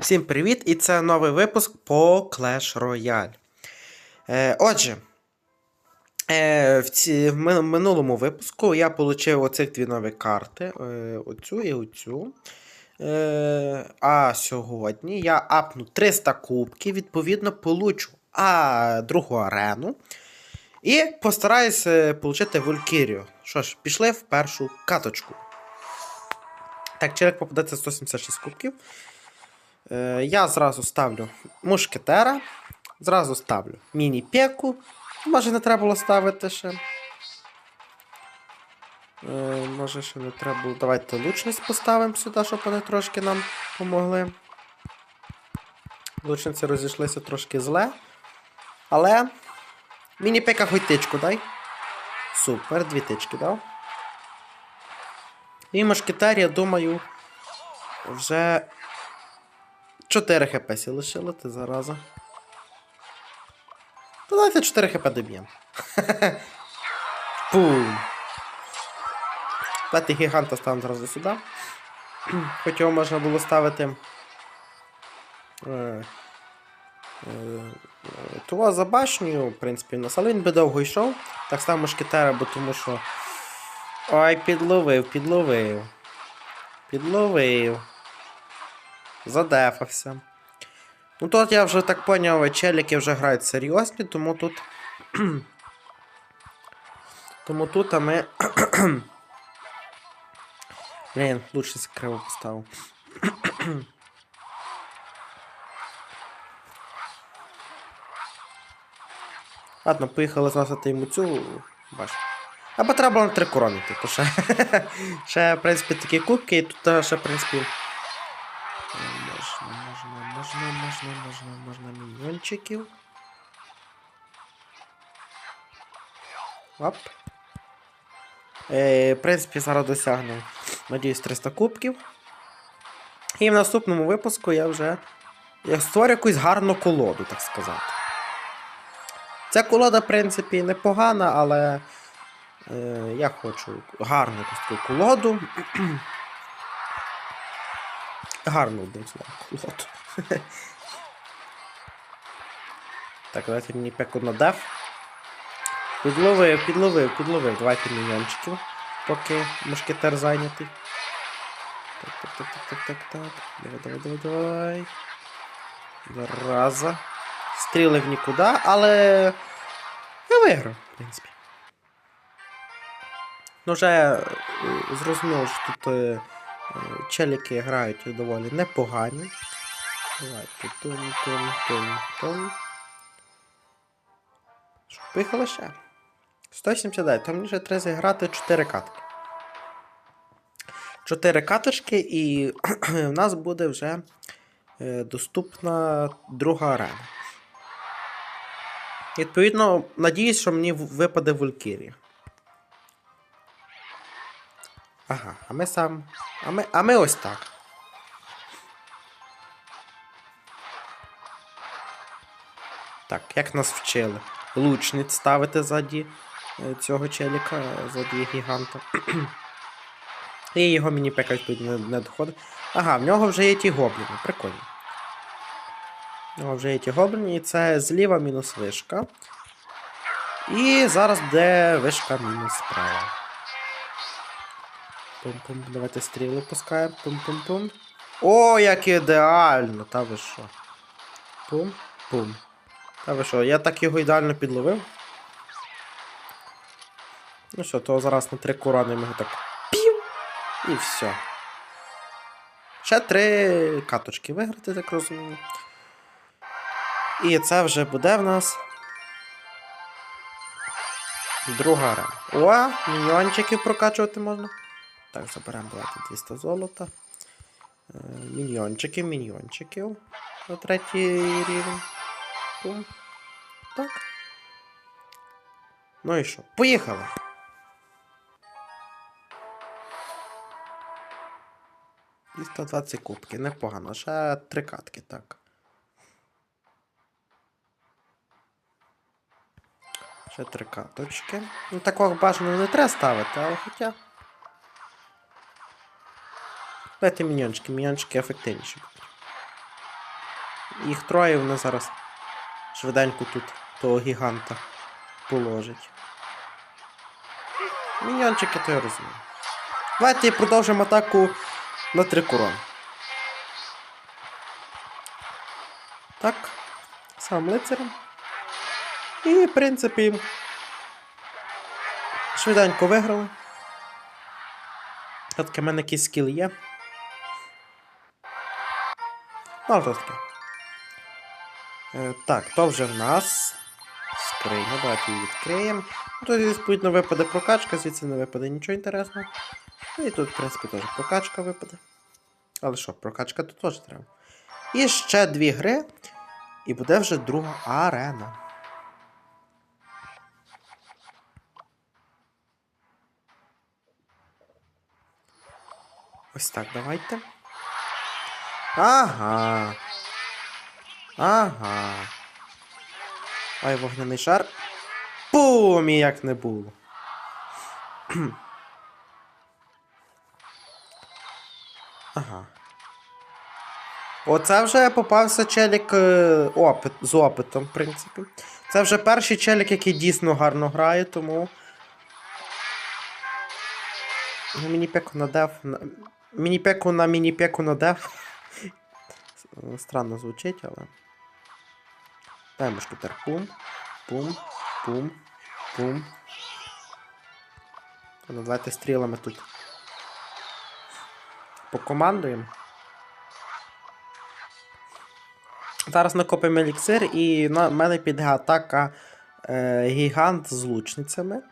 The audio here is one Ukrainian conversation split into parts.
Всім привіт! І це новий випуск по Clash Royale. Е, отже, е, в, ці, в минулому випуску я отримав оцих дві нові карти: е, оцю і оцю. Е, а сьогодні я апну 300 кубків, відповідно, получу а, другу арену. І постараюся отримати Валькірію. Що ж, пішли в першу каточку. Так, челик попадеться 176 кубків. Е, я зразу ставлю мушкетера, зразу ставлю міні-пеку. Може не треба було ставити ще. Е, може ще не треба було. Давайте лучниць поставимо сюди, щоб вони трошки нам допомогли. Лучниці розійшлися трошки зле. Але. Міні-пека хоч тичку дай. Супер, дві тички дав. І мушкетер, я думаю, вже 4 хп сі ти зараза. Та давайте 4 хп доб'ємо. Пум. Давайте гіганта ставимо зразу сюди. Хоч його можна було ставити. Е, е, Того за башнею, в принципі, у нас, але він би довго йшов. Так само шкетера, бо тому що. Ой, підловив, підловив. Підловив. Задефався. Ну тут я вже так поняв, челіки вже грають серйозні, тому тут. тому тут а ми. Блін, лучше криво поставив. Ладно, поїхали зносити йому цю. Бач. Або треба було на три корони, типу, ще. ще, в принципі, такі кубки, і тут е, ще, в принципі. Можна, можна, можна, можна, можна. Оп. Е, в принципі, зараз досягну, надіюсь, 300 кубків. І в наступному випуску я вже я створю якусь гарну колоду, так сказати. Ця колода, в принципі, непогана, але е, я хочу гарну таку колоду. Гарно одним словом, колоду. так, давайте мені пеку на деф. Підловив, підловив, підловив. Давайте міньончиків, поки мушкетер зайнятий. Так, так, так, так, так, так, так. Давай, давай, давай, давай. Зараза. Стріли в нікуди, але я виграв, в принципі. Ну, вже е, зрозуміло, що тут е, челіки грають доволі непогані. Давайте тум, тум, тум, тум. Що, поїхали ще. 179, там ще треба зіграти 4 катки. 4 каточки, і в нас буде вже е, доступна друга арена. Відповідно, надіюсь, що мені випаде Валькірія. Ага, а ми сам. А ми, а ми ось так. Так, як нас вчили? Лучниць ставити ззаді е, цього челіка, е, ззаді гіганта. І його мені відповідно не, не доходить. Ага, в нього вже є ті гобліни, прикольно. В нього вже є ті гобліни, і це зліва мінус вишка. І зараз буде вишка мінус справа. Пум-пум, давайте стріли пускаємо. Пум-пум-пум. О, як ідеально! Та ви що? Пум-пум. Та ви що, я так його ідеально підловив. Ну що, то зараз на три курани ми його так пів. І все. Ще три каточки виграти, так розумію. І це вже буде в нас. Друга арена. О, міньйончики прокачувати можна. Так, заберемо давайте 200 золота. Е, Міньйончики, міньйончиків. На третій рівень. Пум. Так. Ну і що? Поїхали! І 120 кубки, непогано. Ще три катки, так. Ще три каточки. Ну такого бажано не треба ставити, але хоча. Давайте міньончики, міньончики ефективніші. будуть. Їх троє, вони зараз швиденько тут того гіганта положать. Міньйончики, то я розумію. Давайте продовжимо атаку на три корон. Так, сам лицарем. І, в принципі, швиденько виграли. Все-таки в мене якийсь скіл є. Ну, таке. Е, так, то вже в нас. Скриня, давайте її відкриємо. Ну, Тут, відповідно, випаде прокачка, звідси не випаде нічого інтересного. Ну, І тут, в принципі, теж прокачка випаде. Але що, прокачка тут теж треба. І ще дві гри, і буде вже друга арена. Ось так, давайте. Ага. Ага. Ай, вогняний шар. Бум! І як не було. ага. Оце вже попався челік е, опит, з опитом, в принципі. Це вже перший челік, який дійсно гарно грає, тому. Ну, Міні-пеку на деф. Міні-пеку на міні-пеку на деф. Странно звучить, але. Дай мушкетер. Пум. Пум. Пум. Пум. Ну, давайте стрілами тут. Покомандуємо. Зараз накопимо еліксир і на мене піде атака е, гігант з лучницями.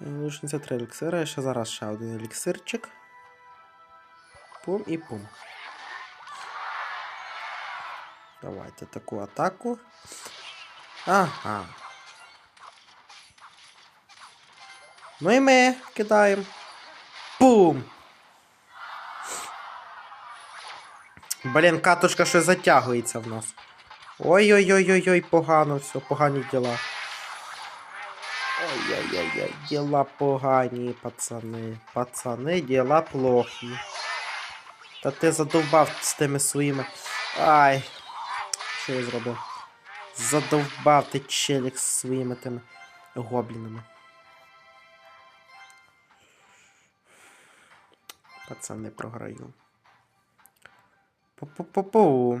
Е, Лучниця 3 еліксири, ще зараз ще один еліксирчик. Пум і пум. Давайте таку атаку. Ага. Ну і ми кидаємо. Пум! Блін, катушка ще затягується в нас. Ой-ой-ой-ой-ой, погано все, погані діла. Ой-ой-ой, діла погані, пацани. Пацани, діла плохі. Та ти задовбав з тими своїми. Ай. Що я зробив? Задовбав ти челік з своїми тими гоблінами. Пацани програю. Пу-пу-пу-пу.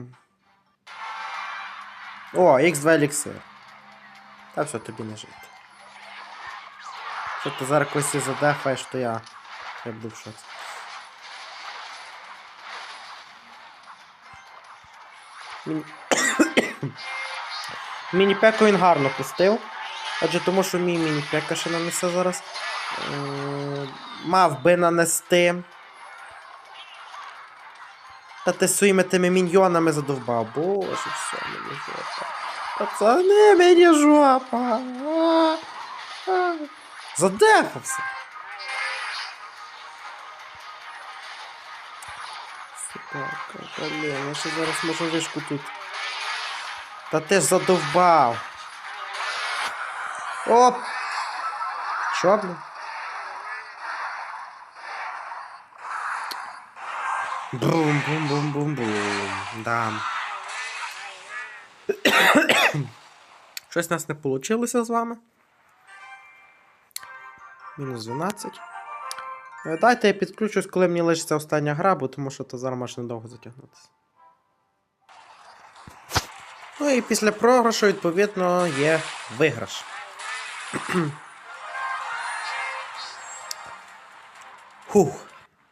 О, X2 еліксир. Та все, тобі не жити. Що ти зараз когось задефаєш, то я. Я буду в шоці. Міні... Міні-пеку він гарно пустив. Адже тому, що мій міні-пека ще нанесе зараз. Е, Мав би нанести. Та ти своїми тими міньйонами задовбав. Боже, все, мені жопа. Пацани, мені жопа. Задефався. Собака, блін, я ще зараз можу вишку тут. Та ти ж задовбав. Оп! Що, блін? Бум-бум-бум-бум-бум. Да. Щось у нас не вийшло з вами. Мінус 12. Е, Дайте я підключусь, коли мені лишиться остання гра, бо тому що то зараз може недовго затягнутися. Ну і після програшу, відповідно, є виграш. Фух.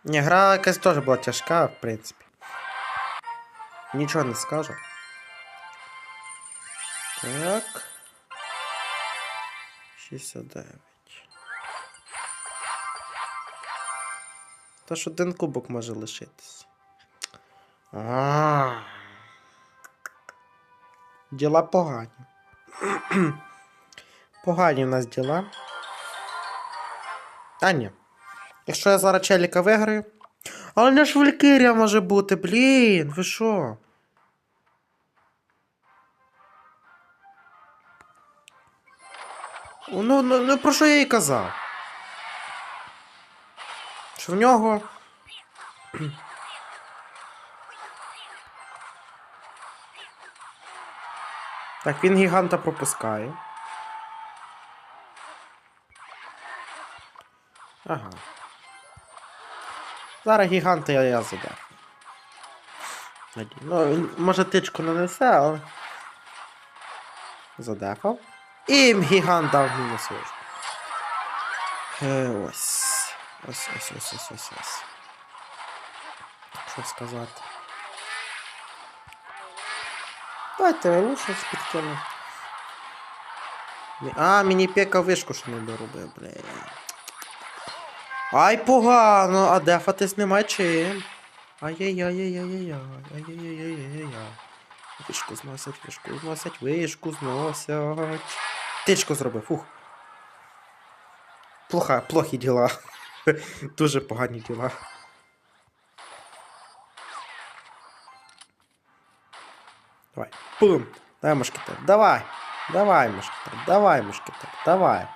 Ні, гра якась теж була тяжка, в принципі. Нічого не скажу. Так. 69. Тож один кубок може лишитись. А. Діла погані. погані в нас діла. А ні. Якщо я зараз челіка виграю. Але не ж Валькирія може бути, блін, ви що? Ну, ну, ну про що я їй казав? Що в нього. Так, він гіганта пропускає. Ага. Зараз гіганта я, я задав. Ну, може тичку нанесе, але. Задефав. І гігант дав вишку. Е, ось. Ось, ось, ось, ось, ось, ось. Що сказати? Давайте я щось підкину. А, мені пека вишку ще не доробив, бля. Ай, погано, а дефатись нема чим. Ай-яй-яй-яй-яй-яй. Ай-яй-яй-яй-яй-яй. Вишку зносять, вишку зносять, вишку зносять. Тичку зробив, фух. Плоха, плохі діла. Дуже погані діла. Давай. Пум. Давай, мушкетер. Давай. Давай, мушкетер. Давай, мушкетер. Давай.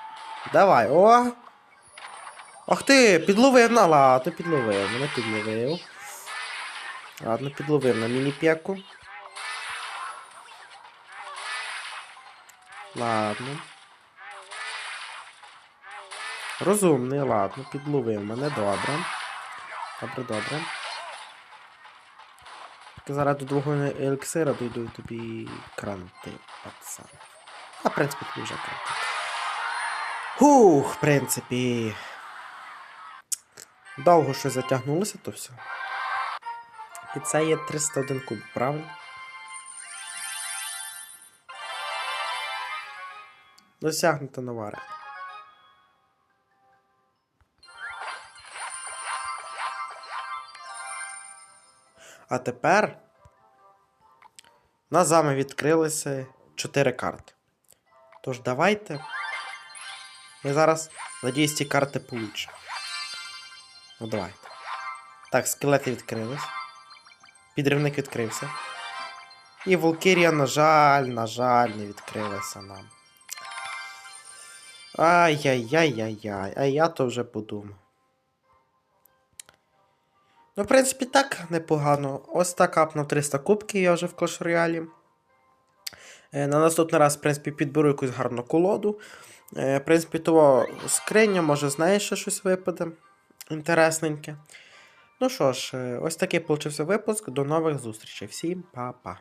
Давай. О! Ах ти, підловив на ладно, підловив. Мене підловив. Ладно, підловив на міні-пеку. Ладно. Розумний, ладно, підловив мене, добре. Добре, добре. Зараз до другого еліксира дойду тобі кранти, пацан. А, в принципі, тобі вже кранти. Хух, в принципі. Довго щось затягнулося, то все. І це є 301 куб, правильно? Досягнуто нова арена. А тепер у нас з вами відкрилися 4 карти. Тож давайте. Ми зараз, надіюсь, ці карти получимо. Ну давайте. Так, скелети відкрились. Підривник відкрився. І Волкірія, на жаль, на жаль, не відкрилася нам. Ай-яй-яй-яй-яй, а я то вже подумав. Ну, в принципі, так, непогано. Ось так апнув 300 кубків я вже в Clash Royale. Е, На наступний раз, в принципі, підберу якусь гарну колоду. Е, В принципі, того скриня, може, знаєш, ще щось випаде. Інтересненьке. Ну що ж, е, ось такий получився випуск. До нових зустрічей. Всім па-па.